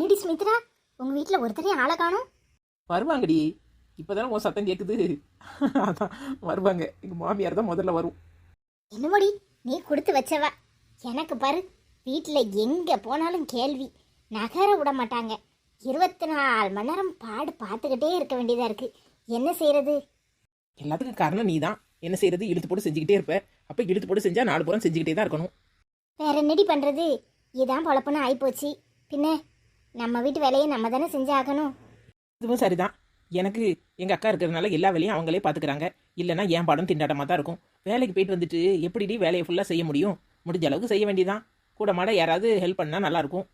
என்னடி சுமித்ரா? உங்க வீட்ல ஒருத்தரையும் ஆளை காணும். வருவாங்கடி. இப்போதானே உன் சத்தம் கேட்குது அதான் வருவாங்க. எங்கள் மாமியார் தான் முதல்ல வரும். என்னமோடி நீ கொடுத்து வச்சவ. எனக்கு பாரு வீட்டில் எங்கே போனாலும் கேள்வி. நகர விட மாட்டாங்க. இருபத்தி நாலு மணி நேரம் பாடு பார்த்துக்கிட்டே இருக்க வேண்டியதாக இருக்கு. என்ன செய்யறது எல்லாத்துக்கும் காரணம் நீ தான் என்ன செய்யறது இழுத்து போட்டு செஞ்சுக்கிட்டே இருப்ப. அப்போ இழுத்து போட்டு செஞ்சா நாலு புறம் செஞ்சுக்கிட்டே தான் இருக்கணும். வேற என்னடி பண்ணுறது இதான் பொழப்புன்னு ஆயிப்போச்சு. பின்ன? நம்ம வீட்டு வேலையை நம்ம தானே செஞ்சாகணும் இதுவும் சரிதான். எனக்கு எங்கள் அக்கா இருக்கிறதுனால எல்லா வேலையும் அவங்களே பார்த்துக்கிறாங்க இல்லைன்னா என் பாடம் திண்டாட்டமாக தான் இருக்கும். வேலைக்கு போயிட்டு வந்துட்டு எப்படிடி வேலையை ஃபுல்லாக செய்ய முடியும்? முடிஞ்ச அளவுக்கு செய்ய வேண்டியதான் கூட மாட யாராவது ஹெல்ப் பண்ணால் நல்லாயிருக்கும்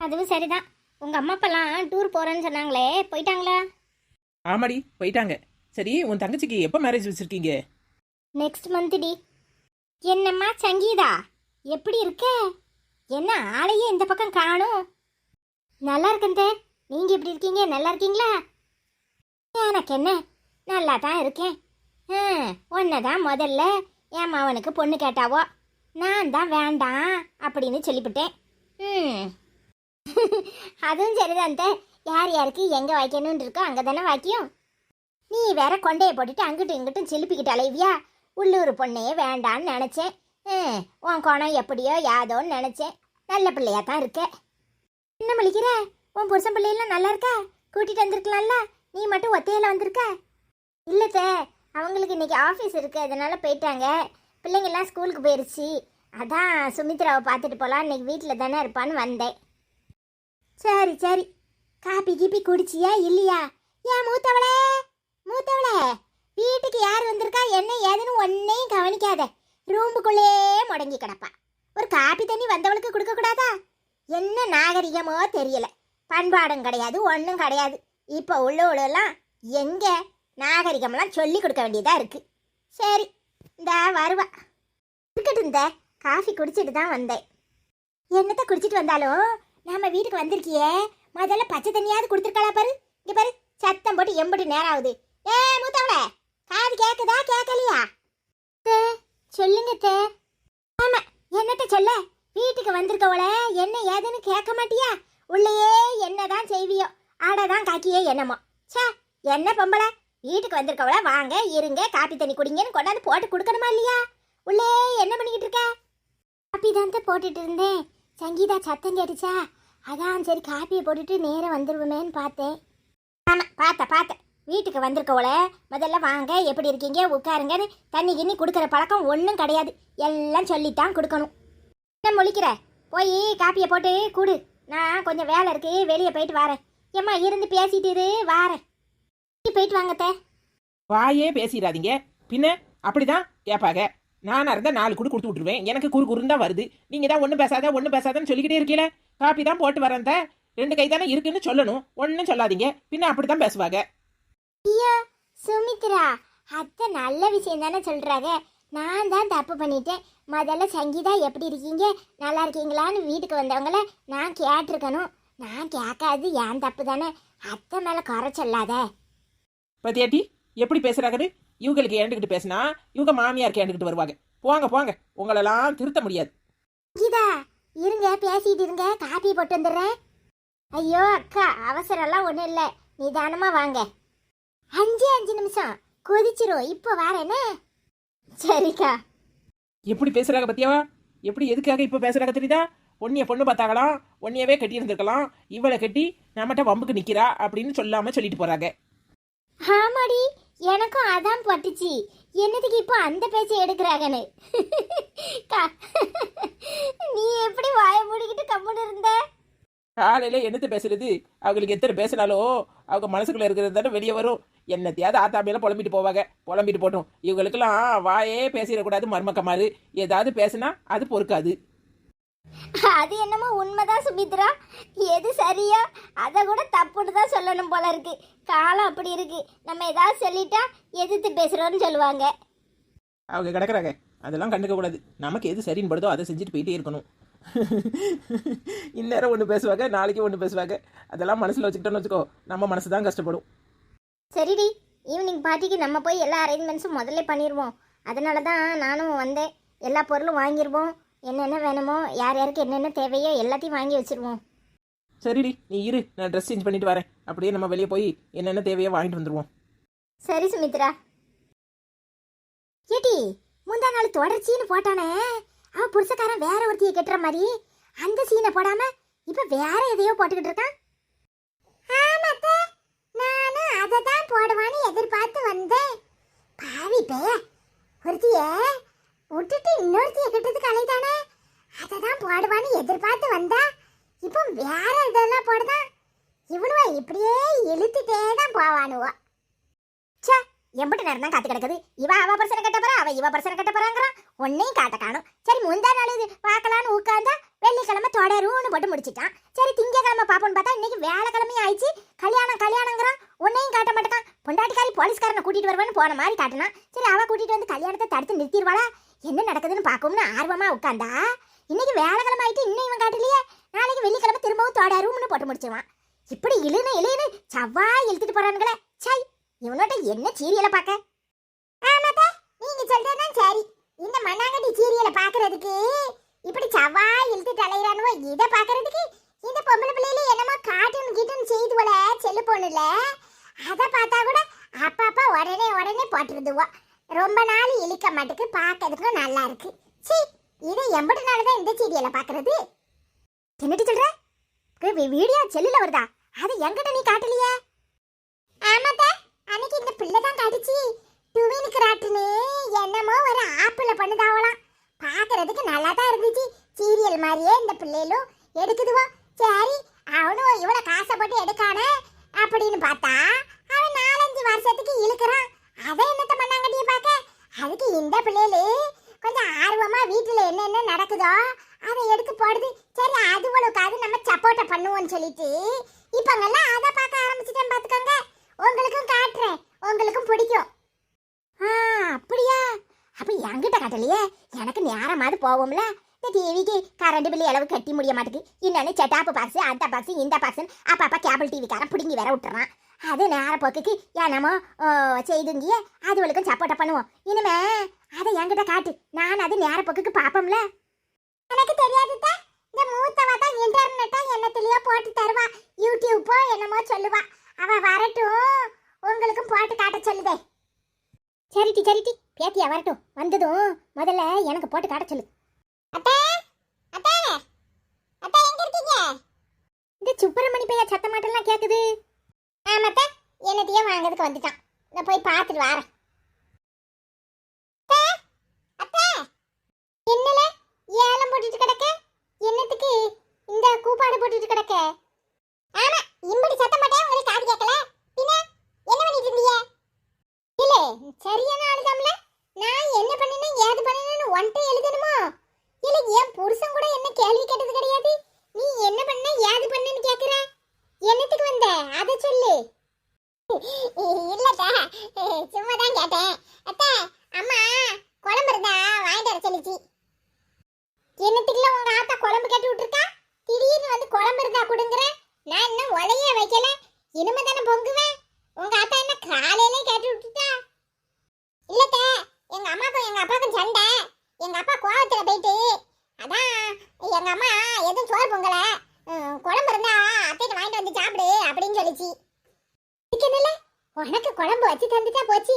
அதுவும் சரிதான். உங்கள் அம்மா அப்பெல்லாம் டூர் போகிறேன்னு சொன்னாங்களே போயிட்டாங்களா? ஆமாடி போயிட்டாங்க. சரி உன் தங்கச்சிக்கு எப்போ மேரேஜ் வச்சுருக்கீங்க? நெக்ஸ்ட் மந்த் டி. என்னம்மா சங்கீதா? எப்படி இருக்க? என்ன ஆளையே இந்த பக்கம் காணும். நல்லா இருக்கந்தே நீங்கள் எப்படி இருக்கீங்க? நல்லா இருக்கீங்களா? எனக்கு என்ன? நல்லா தான் இருக்கேன். ஒன்றை தான் முதல்ல. என் மாவனுக்கு பொண்ணு கேட்டாவோ. நான் தான் வேண்டாம் அப்படின்னு சொல்லிவிட்டேன். ம். அதுவும் சரிதான் தே. யார் யாருக்கு எங்கே வைக்கணும்னு இருக்கோ அங்கே தானே வாக்கியம் நீ வேற கொண்டையை போட்டுட்டு அங்கிட்டும் இங்கிட்டும் சிலுப்பிக்கிட்டு அலைவியா? உள்ளூர் பொண்ணையே வேண்டான்னு நினச்சேன். உன் குணம் எப்படியோ யாதோன்னு நினச்சேன். நல்ல பிள்ளையா தான் இருக்க. என்ன மலிக்கிற உன் புருஷன் பிள்ளைலாம் நல்லா இருக்கா? கூட்டிட்டு வந்திருக்கலாம்ல? நீ மட்டும் ஒத்தையில வந்திருக்க? இல்லத்த அவங்களுக்கு இன்னைக்கு ஆஃபீஸ் இருக்கு அதனால போயிட்டாங்க. பிள்ளைங்கள்லாம் ஸ்கூலுக்கு போயிருச்சு. அதான் சுமித்ராவை பார்த்துட்டு போகலாம் இன்னைக்கு வீட்டில் தானே இருப்பான்னு வந்தேன். சரி சரி. காப்பி கீப்பி குடிச்சியா இல்லையா? ஏன் மூத்தவளே மூத்தவளே வீட்டுக்கு யார் வந்திருக்கா என்ன ஏதுன்னு ஒன்னையும் கவனிக்காத. ரூம்புக்குள்ளே முடங்கி கிடப்பா. ஒரு காப்பி தண்ணி வந்தவளுக்கு கொடுக்கக்கூடாதா? என்ன நாகரிகமோ தெரியல. பண்பாடும் கிடையாது ஒன்றும் கிடையாது. இப்போ உள்ளவளெல்லாம் எங்கே நாகரிகம்லாம் சொல்லி கொடுக்க வேண்டியதாக இருக்குது சரி இந்த வருவா. இருக்கட்டும் இந்த காஃபி குடிச்சிட்டு தான் வந்தேன். என்னத்தை குடிச்சிட்டு வந்தாலும் நம்ம வீட்டுக்கு வந்திருக்கியே முதல்ல பச்சை தண்ணியாவது கொடுத்துருக்கலாம் பாரு. இங்கே பாரு சத்தம் போட்டு எம்பட்டு நேரம் ஆகுது. ஏ மூத்தவளே காது கேட்குதா கேட்கலையா சொல்லுங்க தே ஆமாம் என்னட்ட சொல்ல? வீட்டுக்கு வந்திருக்கவள என்ன ஏதுன்னு கேட்க மாட்டியா? உள்ளேயே என்னதான் செய்வியோ ஆடதான் காக்கியே என்னமோ. சே என்ன பொம்பளை? வீட்டுக்கு வந்திருக்கவள வாங்க இருங்க காப்பி தண்ணி குடிங்கன்னு கொண்டாந்து போட்டு கொடுக்கணுமா இல்லையா? உள்ளே என்ன பண்ணிக்கிட்டு இருக்க? காப்பி தான் போட்டுட்டு இருந்தேன். சங்கீதா சத்தம் கேட்டுச்சா? அதான் சரி காப்பியை போட்டுட்டு நேரம் வந்துருவோமேன்னு பார்த்தேன். ஆமாம் பார்த்த பார்த்தேன். வீட்டுக்கு வந்திருக்கவள முதல்ல வாங்க எப்படி இருக்கீங்க உட்காருங்கன்னு தண்ணி கிண்ணி கொடுக்குற பழக்கம் ஒன்றும் கிடையாது. எல்லாம் சொல்லித்தான் கொடுக்கணும். என்ன முழிக்கிற? போய் காப்பியை போட்டு குடு. நான் கொஞ்சம் வேலை இருக்கு வெளியே போயிட்டு வரேன். ஏம்மா இருந்து பேசிட்டு இரு வாரேன். போயிட்டு வாங்கத்தே வாயே பேசிடாதீங்க. பின்ன அப்படிதான் கேட்பாங்க நானா இருந்தா நாலு குடு கொடுத்து விட்டுருவேன். எனக்கு குறு குறுன்னு தான் வருது. நீங்க தான் ஒன்றும் பேசாத ஒன்றும் பேசாதன்னு சொல்லிக்கிட்டே இருக்கீல. காப்பி தான் போட்டு வரேன். ரெண்டு கை தானே இருக்குன்னு சொல்லணும். ஒன்றும் சொல்லாதீங்க. பின்ன அப்படிதான் பேசுவாங்க. ஐயா சுமித்ரா அத்தை நல்ல விஷயம் தானே சொல்றாங்க. நான் தான் தப்பு பண்ணிட்டேன். முதல்ல சங்கீதா எப்படி இருக்கீங்க? நல்லா இருக்கீங்களான்னு வீட்டுக்கு வந்தவங்கள நான் கேட்டிருக்கணும். நான் கேட்காது ஏன் தப்பு தானே? அத்தை மேல குறை சொல்லாத. பத்தியாட்டி எப்படி பேசுறாங்கன்னு? இவங்களுக்கு ஏண்டுக்கிட்டு பேசினா இவங்க மாமியாருக்கு ஏண்டுக்கிட்டு வருவாங்க. போங்க போங்க. உங்களெல்லாம் திருத்த முடியாது. கீதா இருங்க பேசிட்டு இருங்க. காப்பி போட்டு வந்துடுறேன். ஐயோ அக்கா அவசரம்லாம் ஒன்றும் இல்லை. நிதானமாக வாங்க. அஞ்சு அஞ்சு நிமிஷம். கொதிச்சிரும். இப்போ வரேனே. சரிக்கா. எப்படி பேசுறாங்க பத்தியாவா? எப்படி எதுக்காக இப்ப பேசுறாங்க தெரியுதா? ஒன்னிய பொண்ணு பார்த்தாங்களாம் ஒன்னியவே கட்டி இருந்திருக்கலாம் இவளை கட்டி நம்மகிட்ட வம்புக்கு நிக்கிறா அப்படின்னு சொல்லாம சொல்லிட்டு போறாங்க. ஆமாடி எனக்கும் அதான் பட்டுச்சு. என்னதுக்கு இப்போ அந்த பேச்சை எடுக்கிறாங்கன்னு. நீ எப்படி வாய மூடிக்கிட்டு கம்முன்னு இருந்த? காலையில என்னத்த பேசுறது? அவங்களுக்கு எத்தனை பேசினாலும் அவங்க மனசுக்குள்ள இருக்கிறது தானே வெளியே வரும். என்னத்தையாவது ஆத்தா மேல புலம்பிட்டு போவாங்க. புலம்பிட்டு போட்டோம். இவங்களுக்கெல்லாம் வாயே பேசிடக்கூடாது மர்மக்கமாறு ஏதாவது பேசினா அது பொறுக்காது. அது என்னமோ உண்மைதான் சுமித்ரா. எது சரியோ அதை கூட தப்புன்னு தான் சொல்லணும் போல இருக்கு. காலம் அப்படி இருக்கு. நம்ம ஏதாவது சொல்லிட்டா எதிர்த்து பேசுறோம்னு சொல்லுவாங்க. அவங்க கிடக்குறாங்க. அதெல்லாம் கண்டுக்க கூடாது. நமக்கு எது சரின்னு படுதோ அதை செஞ்சுட்டு போயிட்டே இருக்கணும். இந்நேரம் ஒன்று பேசுவாங்க நாளைக்கு ஒன்று பேசுவாங்க. அதெல்லாம் மனசில் வச்சுக்கிட்டோன்னு வச்சுக்கோ. நம்ம மனசு தான் கஷ்டப்படும். சரிடி ஈவினிங் பார்ட்டிக்கு நம்ம போய் எல்லா அரேஞ்ச்மெண்ட்ஸும் முதல்ல பண்ணிடுவோம் அதனால தான் நானும் வந்தேன். எல்லா பொருளும் வாங்கிடுவோம் என்னென்ன வேணுமோ யார் யாருக்கு என்னென்ன தேவையோ எல்லாத்தையும் வாங்கி வச்சிருவோம். சரிடி நீ இரு நான் ட்ரெஸ் சேஞ்ச் பண்ணிட்டு வரேன். அப்படியே நம்ம வெளியே போய் என்னென்ன தேவையோ வாங்கிட்டு வந்துருவோம். சரி சுமித்ரா. ஏடி முந்தா நாள் தொடர்ச்சின்னு போட்டானே. அவ புருஷக்காரன் வேற ஒருத்தியை கெட்டுற மாதிரி அந்த சீனை போடாம இப்ப வேற எதையோ போட்டுக்கிட்டு இருக்கான். நானும் அதை தான் போடுவான்னு எதிர்பார்த்து வந்தேன். பாவி பேய ஒருத்திய விட்டுட்டு இன்னொருத்திய கெட்டதுக்கு அலைதானே அதை தான் போடுவான்னு எதிர்பார்த்து வந்தா இப்போ வேற இதெல்லாம் போடுதான் இவனுவ இப்படியே இழுத்துட்டே தான் போவானுவோ. சே எம்பிட்டு நேரம் தான் காத்து கிடக்குது. இவ அவ பிரச்சனை கட்ட போறா அவ இவ பிரச்சனை கட்ட போறாங்கிறான். ஒன்னையும் காட்ட காணும். சரி முந்தா நாள் இது பார்க்கலான்னு உட்காந்தா வெள்ளிக்கிழமை தொடரும்னு போட்டு முடிச்சிட்டான். சரி திங்கக்கிழமை பார்ப்போம்னு பார்த்தா இன்னைக்கு வேலைக்கிழமையும் ஆயிடுச்சு. கல்யாணம் கல்யாணங்கிறான். உன்னையும் காட்ட மாட்டேக்கான் பொண்டாட்டிக்காரி போலீஸ்காரனை கூட்டிட்டு வருவான்னு போன மாதிரி காட்டினா. சரி அவ கூட்டிட்டு வந்து கல்யாணத்தை தடுத்து நிறுத்திடுவாளா? என்ன நடக்குதுன்னு பார்க்கும்னு ஆர்வமா உட்காந்தா? இன்னைக்கு வேலைக்கிழமை ஆயிட்டு இன்னும் இவன் காட்டலையே? நாளைக்கு வெள்ளிக்கிழமை திரும்பவும் தொடரும்னு போட்டு முடிச்சிருவான். இப்படி இழுனு இழுனு செவ்வாய் இழுத்துட்டு போறானுங்களே. சை இவனோட என்ன சீரியலை பார்க்க? ஆமாப்பா நீங்க சொல்றதுதான் சரி. இந்த மண்ணாங்கட்டி சீரியலை பாக்குறதுக்கு இப்படி செவ்வாய் இழுத்துட்டு அலையிறானுவோ இதை பார்க்கறதுக்கு இந்த பொம்பளை பிள்ளையில என்னமோ காட்டுன்னு கீட்டன் செய்து போல செல்லு போனுல அதை பார்த்தா கூட அப்பப்போ உடனே உடனே போட்டுருதுவோ. ரொம்ப நாள் இழுக்க மாட்டுக்கு பார்க்கறதுக்கும் நல்லா இருக்கு. சி இது எம்பது நாள் தான் இந்த சீரியலை பார்க்கறது? என்னடி சொல்ற? வீடியோ செல்லுல வருதா? அது எங்கிட்ட நீ காட்டலையே? ஆமாப்பா அன்னைக்கு இந்த பிள்ளை தான் காட்டுச்சு. டுவினுக்கு ராட்டுன்னு என்னமோ ஒரு ஆப்பிள் பண்ணுதாவலாம். பார்க்கறதுக்கு நல்லா தான் இருந்துச்சு. சீரியல் மாதிரியே இந்த பிள்ளைகளும் எடுக்குதுவோ. சரி அவனும் இவ்வளோ காசை போட்டு எடுக்கானே. அப்படின்னு பார்த்தா அவன் நாலஞ்சு வருஷத்துக்கு இழுக்கிறான். அதை என்னத்த பண்ணாங்கட்டிய பார்க்க? அதுக்கு இந்த பிள்ளைகளு கொஞ்சம் ஆர்வமா வீட்டில் என்னென்ன நடக்குதோ அதை எடுத்து போடுது. சரி அதுவளுக்கு நம்ம சப்போர்ட்டை பண்ணுவோம்னு சொல்லிட்டு இப்பங்கெல்லாம் அதை பார்க்க ஆரம்பிச்சிட்டேன் பார்த்துக்கோங்க. உங்களுக்கும் காட்டுறேன். உங்களுக்கும் பிடிக்கும். ஆ அப்படியா? அப்ப என்கிட்ட காட்டலையே? எனக்கு நேரமாவது போவோம்ல? டிவிக்கு கரண்ட் பில்லு அளவு கட்டி முடிய மாட்டேங்குது இன்னொன்று செட்டாப்பு பாக்ஸ் அந்த பாக்ஸ் இந்த பாக்ஸ் அப்பப்போ கேபிள் டிவிக்காரன் பிடுங்கி வேற விட்டுறான். அது நேர போக்குக்கு என்னமோ செய்துங்கிய அதுவளுக்கும் சப்போர்ட்டை பண்ணுவோம். இனிமே அதை என்கிட்ட காட்டு. நான் அது நேர போக்குக்கு பார்ப்போம்ல எனக்கு தெரியாது இந்த மூத்தவா தான் இன்டர்நெட்டா என்னத்திலயோ போட்டு தருவா. யூடியூப்போ என்னமோ சொல்லுவா. அவ வரட்டும். உங்களுக்கும் போட்டு காட்ட சொல்லுதே. சரிட்டி சரிட்டி. பேத்தியா வரட்டும். வந்ததும் முதல்ல எனக்கு போட்டு காட்ட சொல்லு அத்தே அத்தே அத்தே எங்க இருக்கீங்க இந்த சுப்பிரமணி பையா சத்தம் மாட்டெல்லாம் கேட்குது ஆமாத்தே என்னத்தையே வாங்குறதுக்கு வந்துட்டான். நான் போய் பார்த்துட்டு வரேன். அத்தே, அத்தே, என்னல? ஏலம் போட்டுட்டு கிடக்க? என்னத்துக்கு இந்த கூப்பாடு போட்டுட்டு கிடக்க? ஆமா இம்படி சத்தம் மாட்டேன் உங்களுக்கு காது கேட்கல? பின்ன என்ன பண்ணிட்டு இருந்தீங்க இல்ல சரியான ஆளுதாம்ல நான் என்ன பண்ணினேன் ஏது பண்ணினேன்னு ஒன்ட்டை எழுதணுமா? இல்ல என் புருஷன் கூட என்ன கேள்வி கேட்டது கிடையாது? நீ என்ன பண்ண? ஏது பண்ணன்னு கேக்குற? என்னத்துக்கு வந்த? அத சொல்லு. இல்லக்கா சும்மா தான் கேட்டேன். அத்தை அம்மா குழம்பு இருந்தா வாங்கிட்டு வர சொல்லிச்சு. என்னத்துக்குல உங்க ஆத்தா குழம்பு கேட்டு விட்டுருக்கா? திடீர்னு வந்து குழம்பு இருந்தா கொடுங்குற. நான் இன்னும் உலையே வைக்கல. இனிமே தானே பொங்குவேன் உங்க ஆத்தா என்ன காலையிலே கேட்டு விட்டுட்டா இல்லத்த எங்க அம்மாக்கும் எங்க அப்பாவுக்கும் சண்டை எங்க அப்பா கோவத்துல போயிட்டு அதான் எங்க அம்மா எதுவும் சோறு பொங்கல ம், குழம்பு இருந்தா அத்தைட்டு வாங்கிட்டு வந்து சாப்பிடு அப்படின்னு சொல்லிச்சு இதுக்கு உனக்கு குழம்பு வச்சு தந்துட்டா போச்சு.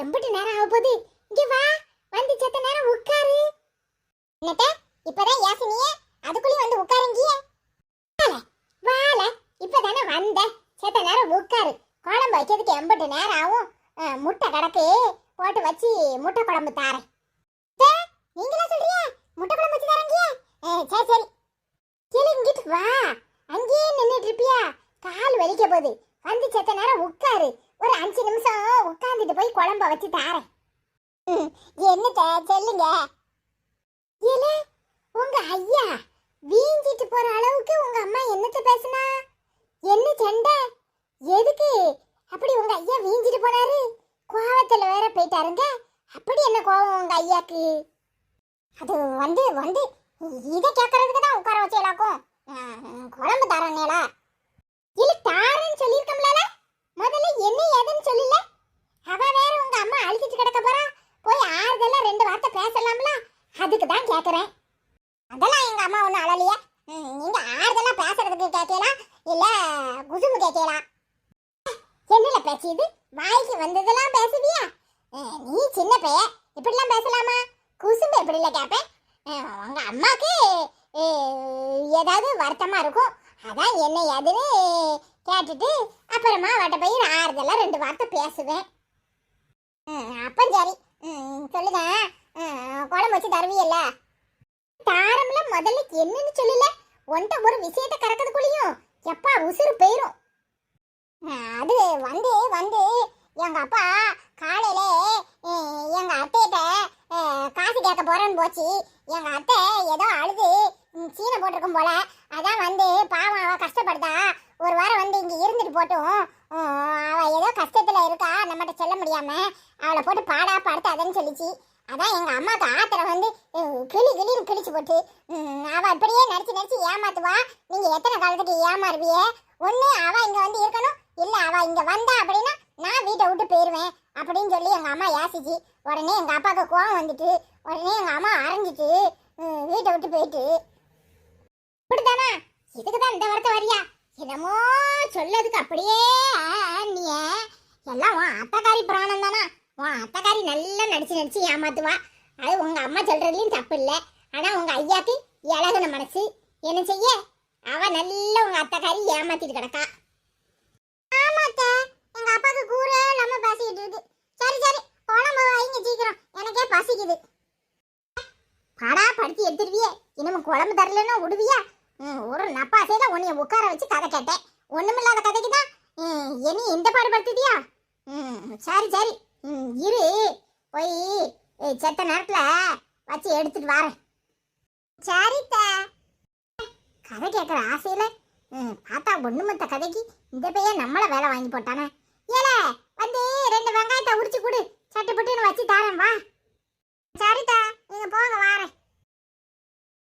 எம்பிட்டு நேரம் ஆக போகுது இங்க வா. வந்து செத்த நேரம் உட்காரு. என்னட்ட இப்பதான் யாசினிய அதுக்குள்ளேயும் வந்து உட்காருங்கிய வாழ இப்பதானே வந்த. செத்த நேரம் உட்காரு. குழம்பு வைக்கிறதுக்கு எம்பிட்டு நேரம் ஆகும். முட்டை கிடக்கு போட்டு வச்சு முட்டை குழம்பு தாரேன். நீங்களா சொல்றியா? முட்டை குழம்பு வச்சு தரங்கிய சரி சரி. கீழே இங்கிட்டு வா. அங்கேயே நின்றுட்டு இருப்பியா? கால் வலிக்க போகுது. வந்து செத்த நேரம் உட்காரு. ஒரு அஞ்சு நிமிஷம் உட்காந்துட்டு போய் குழம்ப வச்சு தாரேன். என்னத்த சொல்லுங்க? ஏலே உங்க ஐயா வீஞ்சிட்டு போற அளவுக்கு உங்க அம்மா என்னத்த பேசுனா? என்ன சண்டை? எதுக்கு? அப்படி உங்க ஐயா வீஞ்சிட்டு போனாரு. கோவத்துல வேற போயிட்டாருங்க. அப்படி என்ன கோவம் உங்க ஐயாக்கு? அது வந்து வந்து இதை கேட்கறதுக்கு தான் உட்கார வச்சேலாக்கும் குழம்பு தரனேலா இல்ல தாரேன்னு சொல்லியிருக்கோம்ல முதல்ல என்ன ஏதுன்னு சொல்லல. அவ வேற உங்க அம்மா அழுத்திட்டு கிடக்க போறா. போய் ஆறுதல ரெண்டு வார்த்தை பேசலாம்ல. அதுக்கு தான் கேக்குறேன். அதெல்லாம் எங்க அம்மா ஒன்றும் அழலையே. நீங்க ஆறுதலா பேசுறதுக்கு கேட்கலாம் இல்ல குசும்பு கேட்கலாம் என்னல பேச்சு இது? வாய்க்கு வந்ததெல்லாம் பேசுவியா? நீ சின்ன பைய. இப்படிலாம் பேசலாமா? குசும்பு எப்படில கேட்பேன் உங்க அம்மாக்கு ஏதாவது வருத்தமா இருக்கும். அதான் என்ன ஏதுன்னு கேட்டுட்டு அப்புறமா அவட்ட போய் ஆறுதலாக ரெண்டு வார்த்தை பேசுவேன். ம், சரி. ம், சொல்லுங்க. குழம்பு வச்சு தருவியல்ல? தாரம்ல முதல்ல என்னன்னு சொல்லல? ஒன்ட்ட ஒரு விஷயத்தை கறக்கிறதுக்குள்ளேயும் எப்பா உசுறு போயிரும். அது வந்து வந்து எங்க அப்பா காலையில எங்க அத்தையிட்ட காசு கேட்க போறேன்னு போச்சு. எங்க அத்தை ஏதோ அழுது சீனை போட்டிருக்கும் போல. அதான் வந்து பாவம் அவ கஷ்டப்படுதா? ஒரு வாரம் வந்து இங்கே இருந்துட்டு போட்டும். அவள் ஏதோ கஷ்டத்தில் இருக்கா நம்மகிட்ட சொல்ல முடியாமல் அவளை போட்டு பாடா படுத்தாதன்னு சொல்லிச்சு. அதான் எங்கள் அம்மாவுக்கு ஆத்திரம் வந்து கிளி கிளின்னு கிழிச்சு போட்டு. அவள் அப்படியே நடிச்சு நடிச்சு ஏமாத்துவா? நீங்கள் எத்தனை காலத்துக்கு ஏமாறுவிய? ஒன்று அவள் இங்கே வந்து இருக்கணும். இல்லை அவள் இங்கே வந்தா அப்படின்னா நான் வீட்டை விட்டு போயிடுவேன் அப்படின்னு சொல்லி எங்கள் அம்மா யாசிச்சு. உடனே எங்கள் அப்பாவுக்கு கோவம் வந்துட்டு உடனே எங்கள் அம்மா அரைஞ்சிட்டு வீட்டை விட்டு போயிட்டு. இப்படிதானா இதுக்கு தான் இந்த வார்த்தை வரியா? என்னமோ சொல்லதுக்கு அப்படியே நீ எல்லாம் உன் அத்தக்காரி பிராணம் தானா? உன் அத்தக்காரி நல்லா நடிச்சு நடிச்சு ஏமாத்துவா. அது உங்க அம்மா சொல்றதுலயும் தப்பு இல்லை. ஆனா உங்க ஐயாக்கு இழகுன மனசு. என்ன செய்ய? அவ நல்ல உங்க அத்தக்காரி ஏமாத்திட்டு கிடக்கா. ஆமாத்த எங்க அப்பாக்கு கூரே இல்லாம பேசிட்டு இருக்கு சரி சரி. குழம்பு வைங்க சீக்கிரம். எனக்கே பசிக்குது. படா படுத்தி எடுத்துருவியே. இன்னும் குழம்பு தரலன்னா விடுவியா? ஒரு நப்பாசையில உன்னைய உட்கார வச்சு கதை கேட்டேன். ஒண்ணுமில்லாத கதைக்கு தான் இனி இந்த பாடுபடுத்துதியா ம் சரி சரி. ம், இரு. போய் செத்த நேரத்துல வச்சு எடுத்துட்டு வரேன். சரித்த. கதை கேட்குற ஆசையில ம், பார்த்தா ஒண்ணுமத்த கதைக்கு இந்த பையன் நம்மள வேலை வாங்கி போட்டானே. ஏல வந்து ரெண்டு வெங்காயத்தை உரிச்சு கொடு. சட்டுப்பட்டுன்னு வச்சு தரேன் வா.